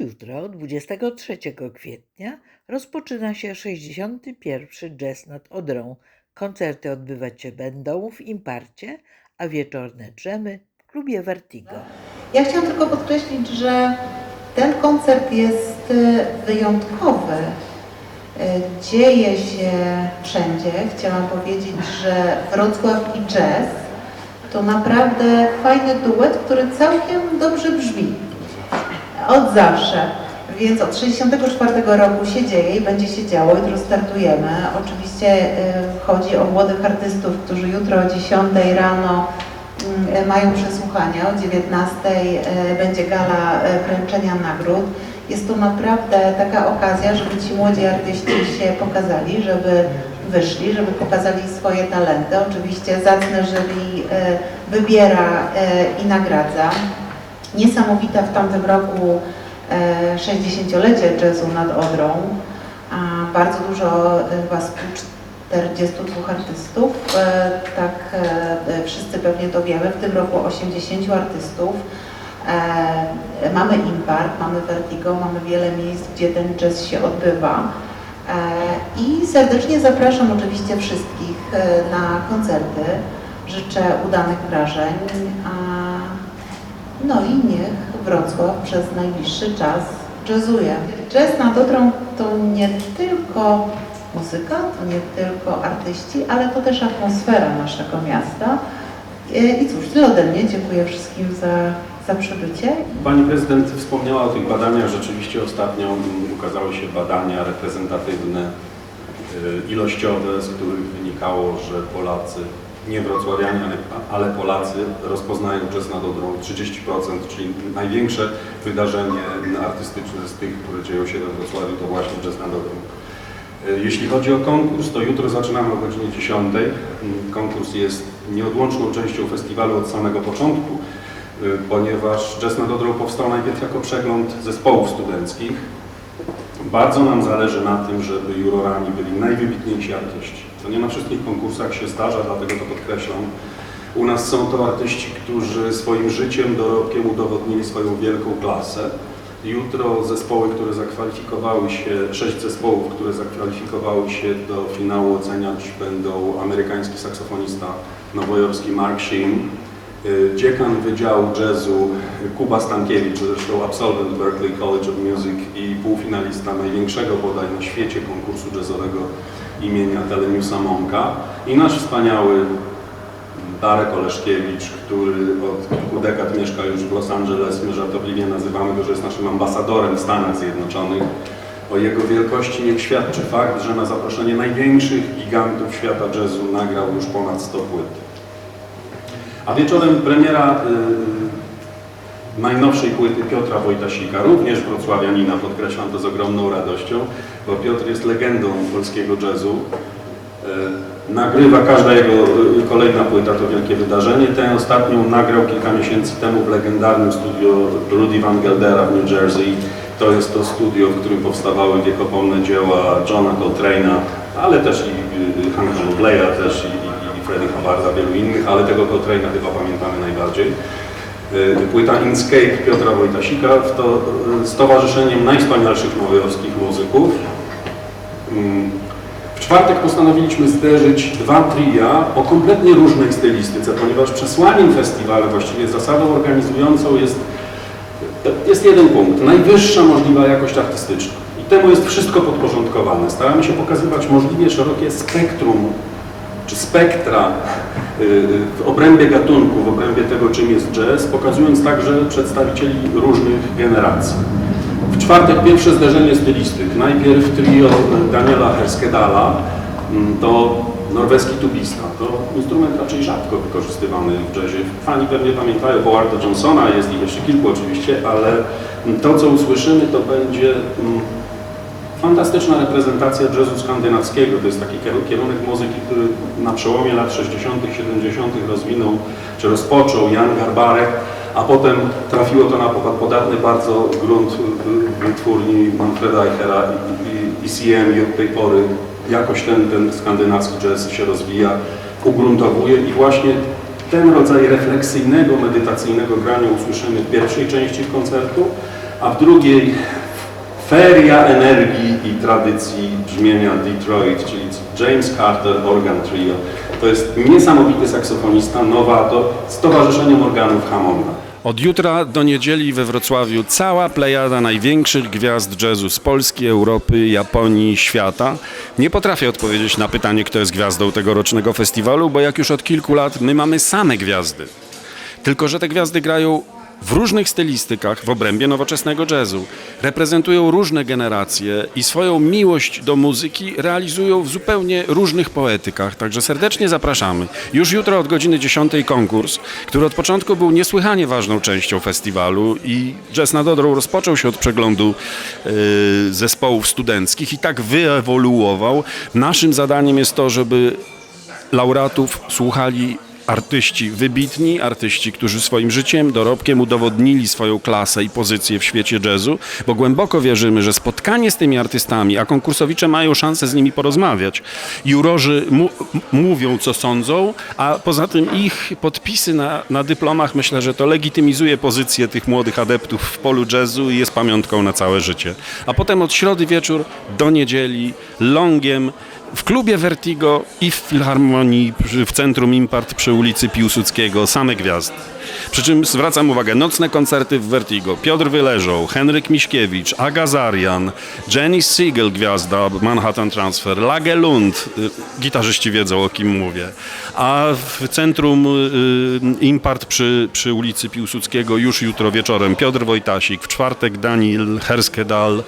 Jutro, 23 kwietnia, rozpoczyna się 61. Jazz nad Odrą. Koncerty odbywać się będą w Imparcie, a wieczorne drzemy w klubie Vertigo. Ja chciałam tylko podkreślić, że ten koncert jest y, wyjątkowy. Y, Dzieje się wszędzie. Chciałam powiedzieć, że Wrocław i jazz to naprawdę fajny duet, który całkiem dobrze brzmi. Od zawsze. Więc od 64 roku się dzieje i będzie się działo. Jutro startujemy. Oczywiście y, chodzi o młodych artystów, którzy jutro o 10 rano mm, mają przesłuchania. O 19 y, będzie gala y, wręczenia nagród. Jest to naprawdę taka okazja, żeby ci młodzi artyści się pokazali, żeby wyszli, żeby pokazali swoje talenty. Oczywiście zacne jury y, wybiera y, i nagradza. Niesamowita w tamtym roku e, 60-lecie jazzu nad Odrą. Bardzo dużo, e, chyba z 42 artystów, e, tak e, wszyscy pewnie to wiemy, w tym roku 80 artystów. E, Mamy Impart, mamy Vertigo, mamy wiele miejsc, gdzie ten jazz się odbywa. E, I serdecznie zapraszam oczywiście wszystkich e, na koncerty. Życzę udanych wrażeń. No i niech Wrocław przez najbliższy czas jazzuje. Jazz nad Odrą to nie tylko muzyka, to nie tylko artyści, ale to też atmosfera naszego miasta. E, I cóż, tyle ode mnie. Dziękuję wszystkim za, za przybycie. Pani prezydent wspomniała o tych badaniach. Rzeczywiście ostatnio ukazały się badania reprezentatywne, y, ilościowe, z których wynikało, że Polacy, nie wrocławianie, ale, ale Polacy rozpoznają jazz nad Odrą 30%, czyli największe wydarzenie artystyczne z tych, które dzieją się we Wrocławiu, to właśnie jazz nad. Y, Jeśli chodzi o konkurs, to jutro zaczynamy o godzinie 10. Mm, Konkurs jest nieodłączną częścią festiwalu od samego początku, y, ponieważ Jazz nad powstał najpierw jako przegląd zespołów studenckich. Bardzo nam zależy na tym, żeby jurorami byli najwybitniejsi artyści. To nie na wszystkich konkursach się zdarza, dlatego to podkreślam. U nas są to artyści, którzy swoim życiem, dorobkiem udowodnili swoją wielką klasę. Jutro zespoły, które zakwalifikowały się, sześć zespołów, które zakwalifikowały się do finału oceniać będą amerykański saksofonista nowojorski Mark Sheen, y, dziekan Wydziału Jazzu Kuba Stankiewicz, zresztą absolwent Berklee College of Music i półfinalista największego bodaj na świecie konkursu jazzowego imienia Telemiusa Monka i nasz wspaniały Darek Oleszkiewicz, który od kilku dekad mieszka już w Los Angeles. My żartobliwie nazywamy go, że jest naszym ambasadorem w Stanach Zjednoczonych. O jego wielkości niech świadczy fakt, że na zaproszenie największych gigantów świata jazzu nagrał już ponad 100 płyt. A wieczorem premiera y, najnowszej płyty Piotra Wojtasika, również wrocławianina, podkreślam to z ogromną radością, bo Piotr jest legendą polskiego jazzu. Y, nagrywa każda jego y, kolejna płyta to wielkie wydarzenie. Tę ostatnią nagrał kilka miesięcy temu w legendarnym studio Rudy Van Geldera w New Jersey. To jest to studio, w którym powstawały wiekopomne dzieła Johna Coltrane'a, ale też i Hanka Nobleya, też i, i, i Freddie Hubbarda, wielu innych, ale tego Coltrane'a chyba pamiętamy najbardziej. Y, Płyta Inscape Piotra Wojtasika w to, y, z towarzyszeniem najwspanialszych nowojorskich muzyków. Mm, w czwartek postanowiliśmy zderzyć dwa tria o kompletnie różnej stylistyce, ponieważ przesłaniem festiwalu, właściwie zasadą organizującą jest, jest jeden punkt, najwyższa możliwa jakość artystyczna. I temu jest wszystko podporządkowane. Staramy się pokazywać możliwie szerokie spektrum, czy spektra y, y, w obrębie gatunku, w obrębie tego, czym jest jazz, pokazując także przedstawicieli różnych generacji. W czwartek pierwsze zderzenie stylistyk. Najpierw trio Daniela Herskedala, mm, to norweski tubista. To instrument raczej rzadko wykorzystywany w jazzie. Fani pewnie pamiętają Howarda Johnsona, jest ich jeszcze kilku oczywiście, ale to co usłyszymy to będzie mm, fantastyczna reprezentacja jazzu skandynawskiego. To jest taki kieru- kierunek muzyki, który na przełomie lat 60., 70. rozwinął, czy rozpoczął Jan Garbarek, a potem trafiło to na pod- podatny bardzo grunt y, y, wytwórni Manfreda Eichera i, i, i CM i od tej pory jakoś ten, ten skandynawski jazz się rozwija, ugruntowuje i właśnie ten rodzaj refleksyjnego, medytacyjnego grania usłyszymy w pierwszej części koncertu, a w drugiej feria energii i tradycji brzmienia Detroit, czyli James Carter Organ Trio. To jest niesamowity saksofonista, nowator z Towarzyszeniem Organów Hammonda. Od jutra do niedzieli we Wrocławiu cała plejada największych gwiazd jazzu z Polski, Europy, Japonii, świata. Nie potrafię odpowiedzieć na pytanie, kto jest gwiazdą tegorocznego festiwalu, bo jak już od kilku lat my mamy same gwiazdy. Tylko, że te gwiazdy grają w różnych stylistykach w obrębie nowoczesnego jazzu. Reprezentują różne generacje i swoją miłość do muzyki realizują w zupełnie różnych poetykach. Także serdecznie zapraszamy. Już jutro od godziny 10 konkurs, który od początku był niesłychanie ważną częścią festiwalu i Jazz nad Odrą rozpoczął się od przeglądu e, zespołów studenckich i tak wyewoluował. Naszym zadaniem jest to, żeby laureatów słuchali artyści wybitni, artyści, którzy swoim życiem, dorobkiem udowodnili swoją klasę i pozycję w świecie jazzu, bo głęboko wierzymy, że spotkanie z tymi artystami, a konkursowicze mają szansę z nimi porozmawiać. Jurorzy mówią, co sądzą, a poza tym ich podpisy na, na dyplomach myślę, że to legitymizuje pozycję tych młodych adeptów w polu jazzu i jest pamiątką na całe życie. A potem od środy wieczór do niedzieli longiem w klubie Vertigo i w Filharmonii w Centrum Impart przy ulicy Piłsudskiego same gwiazdy. Przy czym zwracam uwagę, nocne koncerty w Vertigo. Piotr Wyleżą, Henryk Miśkiewicz, Aga Zarian, Jenny Siegel, gwiazda Manhattan Transfer, Lage Lund, y, gitarzyści wiedzą o kim mówię. A w Centrum y, Impart przy, przy ulicy Piłsudskiego już jutro wieczorem Piotr Wojtasik, w czwartek Daniel Herskedal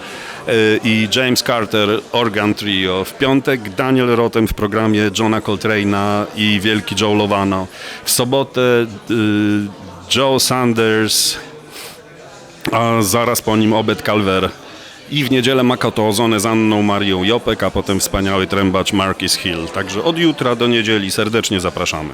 y, i James Carter Organ Trio, w piątek Daniel Rotem w programie Johna Coltrane'a i wielki Joe Lovano, w sobotę Joe Sanders, a zaraz po nim Obed Calver. I w niedzielę Makoto Ozone z Anną Marią Jopek, a potem wspaniały trębacz Marquis Hill. Także od jutra do niedzieli serdecznie zapraszamy.